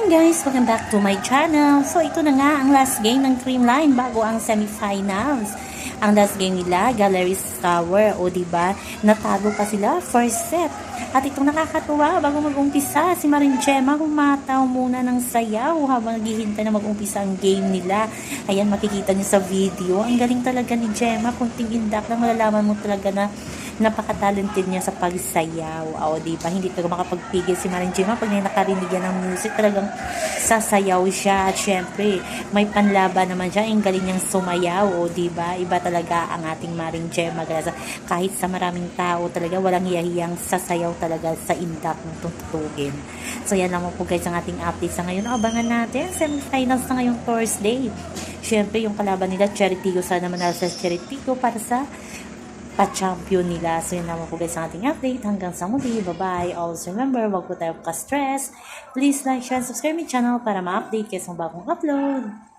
morning guys! Welcome back to my channel. So ito na nga ang last game ng Creamline bago ang semifinals. Ang last game nila, Galleries Tower. O di ba natalo pa sila first set. At itong nakakatuwa, bago mag-umpisa, si Marin Gemma humataw muna ng sayaw habang naghihintay na mag-umpisa ang game nila. Ayan, makikita niyo sa video. Ang galing talaga ni Gemma. Kunting indak lang, malalaman mo talaga na napaka-talented niya sa pagsayaw. O, di ba? Hindi talaga makapagpigil si Marin Gemma pag nakarinig yan ng music. Talagang sasayaw siya. At syempre, may panlaban naman siya. Ang galing niyang sumayaw. O, di ba? Iba talaga ang ating Marin Gemma. Kaya kahit sa maraming tao talaga, walang hiyahiyang sasayaw talaga sa indak ng tutugin. So, yan lang po guys ang ating update sa ngayon. Abangan natin. Semifinals na ngayong Thursday. Syempre, yung kalaban nila, Cheritigo. Sana manalo sa Cheritigo para sa pa-champion nila. So, yun naman po guys ang ating update. Hanggang sa muli. Bye-bye. Always remember, wag po tayo ka-stress. Please like, share, and subscribe my channel para ma-update kayo sa bagong upload.